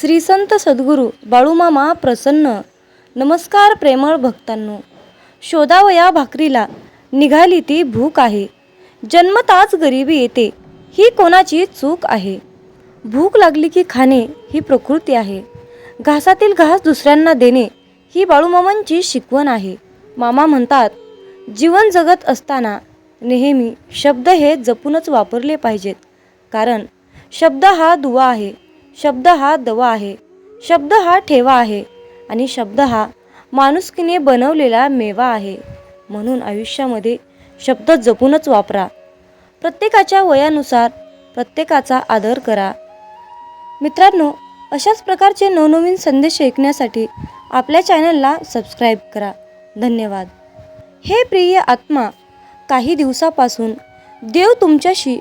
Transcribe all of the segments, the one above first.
श्री संत सद्गुरू बाळूमामा प्रसन्न. नमस्कार प्रेमळ भक्तांनो. शोधावया भाकरीला निघाली ती भूक आहे. जन्मताच गरिबी येते ही कोणाची चूक आहे? भूक लागली की खाणे ही प्रकृती आहे. घासातील घास दुसऱ्यांना देणे ही बाळूमामांची शिकवण आहे. मामा म्हणतात जीवन जगत असताना नेहमी शब्द हे जपूनच वापरले पाहिजेत कारण शब्द हा दुवा आहे. शब्द हा दवा आहे. शब्द हा ठेवा आहे. आणि शब्द हा माणुसकीने बनवलेला मेवा आहे. म्हणून आयुष्यामध्ये शब्द जपूनच वापरा. प्रत्येकाच्या वयानुसार प्रत्येकाचा आदर करा. मित्रांनो अशाच प्रकारचे नवनवीन संदेश ऐकण्यासाठी आपल्या चॅनलला सबस्क्राईब करा. धन्यवाद. हे प्रिय आत्मा काही दिवसापासून देव तुमच्याशी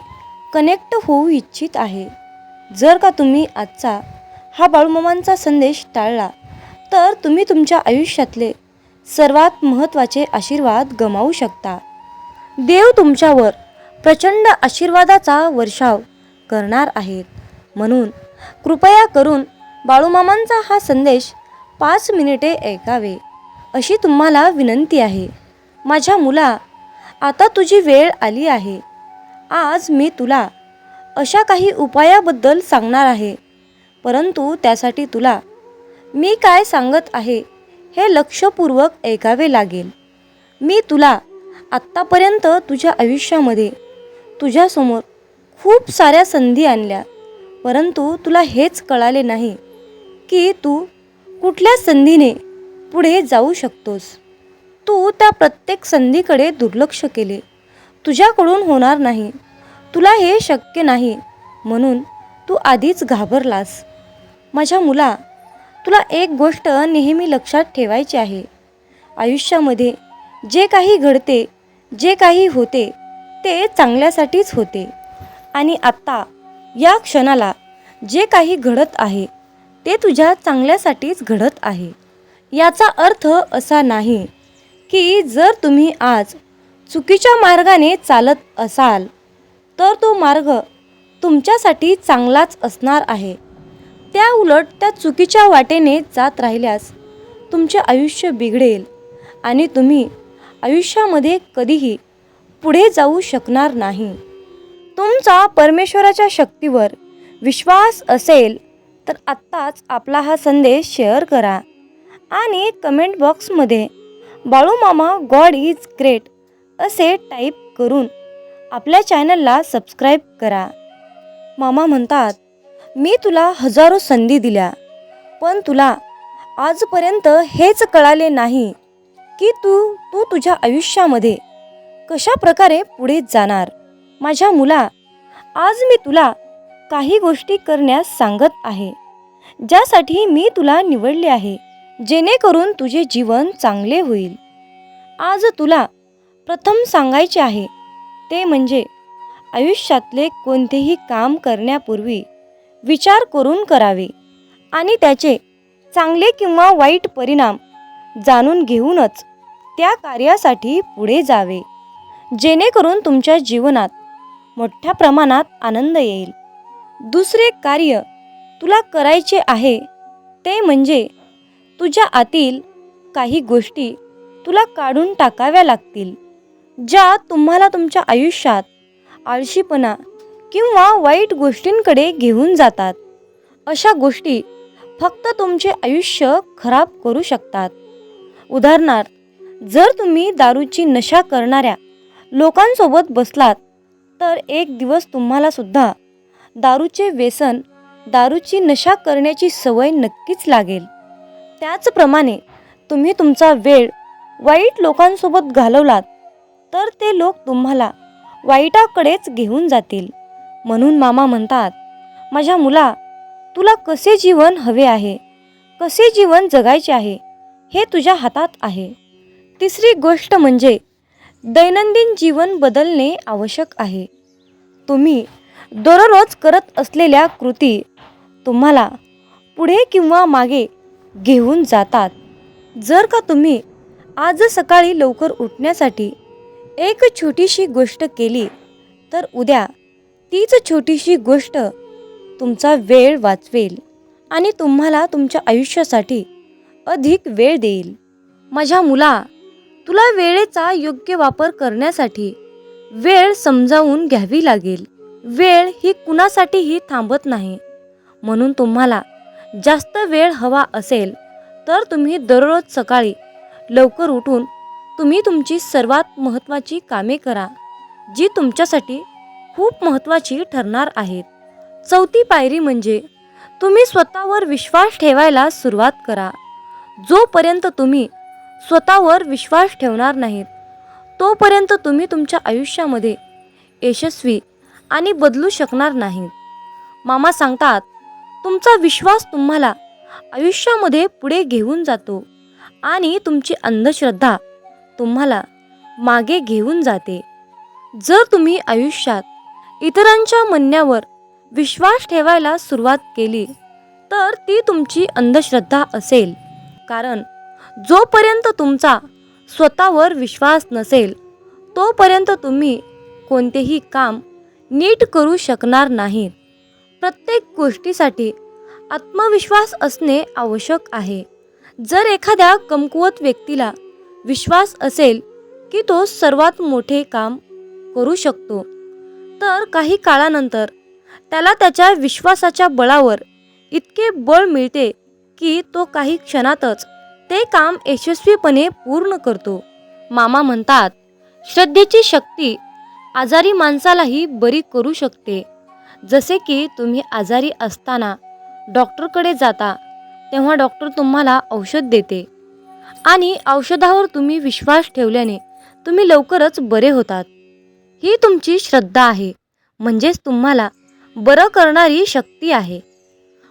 कनेक्ट होऊ इच्छित आहे. जर का तुम्ही आजचा हा बाळूमामांचा संदेश टाळला तर तुम्ही तुमच्या आयुष्यातले सर्वात महत्त्वाचे आशीर्वाद गमावू शकता. देव तुमच्यावर प्रचंड आशीर्वादाचा वर्षाव करणार आहेत. म्हणून कृपया करून बाळूमामांचा हा संदेश पाच मिनिटे ऐकावे अशी तुम्हाला विनंती आहे. माझ्या मुला आता तुझी वेळ आली आहे. आज मी तुला अशा काही उपायाबद्दल सांगणार आहे. परंतु त्यासाठी तुला मी काय सांगत आहे हे लक्षपूर्वक ऐकावे लागेल. मी तुला आत्तापर्यंत तुझ्या आयुष्यामध्ये तुझ्यासमोर खूप साऱ्या संधी आणल्या परंतु तुला हेच कळाले नाही की तू कुठल्या संधीने पुढे जाऊ शकतोस. तू त्या प्रत्येक संधीकडे दुर्लक्ष केले. तुझ्याकडून होणार नाही. तुला हे शक्य नाही म्हणून तू आधीच घाबरलास. माझ्या मुला तुला एक गोष्ट नेहमी लक्षात ठेवायची आहे. आयुष्यामध्ये जे काही घडते जे काही होते ते चांगल्यासाठीच होते. आणि आत्ता या क्षणाला जे काही घडत आहे ते तुझ्या चांगल्यासाठीच घडत आहे. याचा अर्थ असा नाही की जर तुम्ही आज चुकीच्या मार्गाने चालत असाल तर तो मार्ग तुमच्यासाठी चांगलाच असणार आहे. त्या उलट त्या चुकीच्या वाटेने जात राहिल्यास तुमचे आयुष्य बिघडेल आणि तुम्ही आयुष्यामध्ये कधीही पुढे जाऊ शकणार नाही. तुमचा परमेश्वराच्या शक्तीवर विश्वास असेल तर आत्ताच आपला हा संदेश शेअर करा आणि कमेंट बॉक्समध्ये बाळूमामा गॉड इज ग्रेट असे टाईप करून आपल्या चॅनलला सबस्क्राईब करा. मामा म्हणतात मी तुला हजारो संधी दिल्या पण तुला आजपर्यंत हेच कळाले नाही की तू तू तुझ्या आयुष्यामध्ये कशा प्रकारे पुढे जाणार. माझ्या मुला आज मी तुला काही गोष्टी करण्यास सांगत आहे ज्यासाठी मी तुला निवडले आहे जेणेकरून तुझे जीवन चांगले होईल. आज तुला प्रथम सांगायचे आहे ते म्हणजे आयुष्यातले कोणतेही काम करण्यापूर्वी विचार करून करावे आणि त्याचे चांगले किंवा वाईट परिणाम जाणून घेऊनच त्या कार्यासाठी पुढे जावे जेणेकरून तुमच्या जीवनात मोठ्या प्रमाणात आनंद येईल. दुसरे कार्य तुला करायचे आहे ते म्हणजे तुझ्या आतील काही गोष्टी तुला काढून टाकाव्या लागतील. ज्या तुम्हाला तुमच्या आयुष्यात आळशीपणा किंवा वाईट गोष्टींकडे घेऊन जातात अशा गोष्टी फक्त तुमचे आयुष्य खराब करू शकतात. उदाहरणार्थ जर तुम्ही दारूची नशा करणाऱ्या लोकांसोबत बसलात तर एक दिवस तुम्हाला सुद्धा दारूचे व्यसन दारूची नशा करण्याची सवय नक्कीच लागेल. त्याचप्रमाणे तुम्ही तुमचा वेळ वाईट लोकांसोबत घालवलात तर ते लोक तुम्हाला वाईटाकडेच घेऊन जातील. म्हणून मामा म्हणतात माझ्या मुला तुला कसे जीवन हवे आहे? कसे जीवन जगायचे आहे? हे तुझ्या हातात आहे. तिसरी गोष्ट म्हणजे दैनंदिन जीवन बदलणे आवश्यक आहे. तुम्ही दररोज करत असलेल्या कृती तुम्हाला पुढे किंवा मागे घेऊन जातात. जर का तुम्ही आज सकाळी लवकर उठण्यासाठी एक छोटीशी गोष्ट केली तर उद्या तीच छोटीशी गोष्ट तुमचा वेळ वाचवेल आणि तुम्हाला तुमच्या आयुष्यासाठी अधिक वेळ देईल. माझ्या मुला तुला वेळेचा योग्य वापर करण्यासाठी वेळ समजावून घ्यावी लागेल. वेळ ही कुणासाठीही थांबत नाही. म्हणून तुम्हाला जास्त वेळ हवा असेल तर तुम्ही दररोज सकाळी लवकर उठून तुम्ही तुमची सर्वात महत्त्वाची कामे करा जी तुमच्यासाठी खूप महत्त्वाची ठरणार आहेत. चौथी पायरी म्हणजे तुम्ही स्वतःवर विश्वास ठेवायला सुरुवात करा. जोपर्यंत तुम्ही स्वतःवर विश्वास ठेवणार नाहीत तोपर्यंत तुम्ही तुमच्या आयुष्यामध्ये यशस्वी आणि बदलू शकणार नाहीत. मामा सांगतात तुमचा विश्वास तुम्हाला आयुष्यामध्ये पुढे घेऊन जातो आणि तुमची अंधश्रद्धा तुम्हाला मागे घेऊन जाते. जर तुम्ही आयुष्यात इतरांच्या म्हणण्यावर विश्वास ठेवायला सुरुवात केली तर ती तुमची अंधश्रद्धा असेल. कारण जोपर्यंत तुमचा स्वतःवर विश्वास नसेल तोपर्यंत तुम्ही कोणतेही काम नीट करू शकणार नाहीत. प्रत्येक गोष्टीसाठी आत्मविश्वास असणे आवश्यक आहे. जर एखाद्या कमकुवत व्यक्तीला विश्वास असेल की तो सर्वात मोठे काम करू शकतो. तर काही काळानंतर त्याला त्याच्या विश्वासाच्या बळावर इतके बळ मिळते की तो काही क्षणातच ते काम यशस्वीपणे पूर्ण करतो. मामा म्हणतात श्रद्धेची शक्ती आजारी माणसालाही बरी करू शकते. जसे की तुम्ही आजारी असताना डॉक्टरकडे जाता तेव्हा डॉक्टर तुम्हाला औषध देते. आणि औषधावर तुम्ही विश्वास ठेवल्याने तुम्ही लवकरच बरे होतात. ही तुमची श्रद्धा आहे. म्हणजेच तुम्हाला बरं करणारी शक्ती आहे.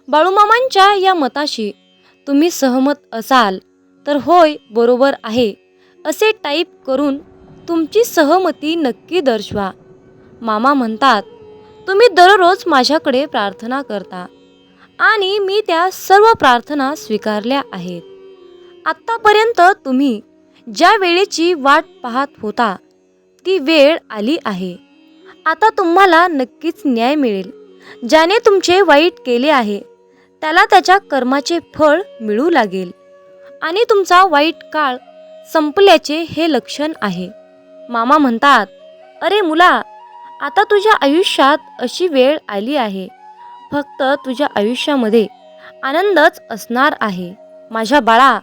बाळूमामांच्या या मताशी तुम्ही सहमत असाल तर होय बरोबर आहे. असे टाईप करून तुमची सहमती नक्की दर्शवा. मामा म्हणतात तुम्ही दररोज माझ्याकडे प्रार्थना करता आणि मी त्या सर्व प्रार्थना स्वीकारल्या आहेत. आत्तापर्यंत तुम्ही ज्या वेळेची वाट पाहत होता ती वेळ आली आहे. आता तुम्हाला नक्कीच न्याय मिळेल. ज्याने तुमचे वाईट केले आहे त्याला त्याच्या कर्माचे फळ मिळू लागेल. आणि तुमचा वाईट काळ संपल्याचे हे लक्षण आहे. मामा म्हणतात अरे मुला आता तुझ्या आयुष्यात अशी वेळ आली आहे. फक्त तुझ्या आयुष्यामध्ये आनंदच असणार आहे. माझ्या बाळा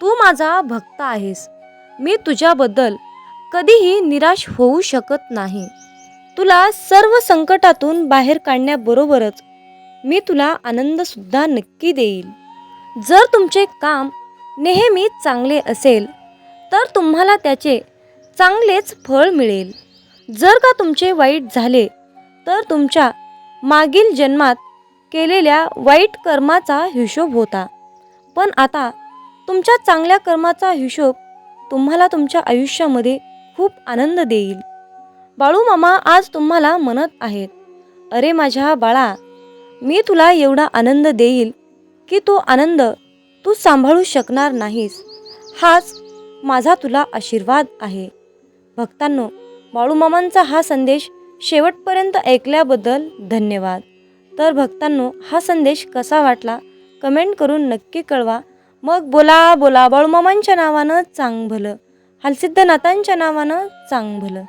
तू माझा भक्त आहेस. मी तुझ्याबद्दल कधीही निराश होऊ शकत नाही. तुला सर्व संकटातून बाहेर काढण्याबरोबरच मी तुला आनंदसुद्धा नक्की देईल. जर तुमचे काम नेहमी चांगले असेल तर तुम्हाला त्याचे चांगलेच फळ मिळेल. जर का तुमचे वाईट झाले तर तुमच्या मागील जन्मात केलेल्या वाईट कर्माचा हिशोब होता. पण आता तुमच्या चांगल्या कर्माचा हिशोब तुम्हाला तुमच्या आयुष्यामध्ये खूप आनंद देईल. बाळू मामा आज तुम्हाला म्हणत आहेत अरे माझ्या बाळा मी तुला एवढा आनंद देईल की तो आनंद तू सांभाळू शकणार नाहीस. हाच माझा तुला आशीर्वाद आहे. भक्तांनो बाळूमामांचा हा संदेश शेवटपर्यंत ऐकल्याबद्दल धन्यवाद. तर भक्तांनो हा संदेश कसा वाटला? कमेंट करून नक्की कळवा. मग बोला बोला बाळूमामांच्या नावानं चांग भलं हलसिद्धनाथांच्या नावानं चांग भलं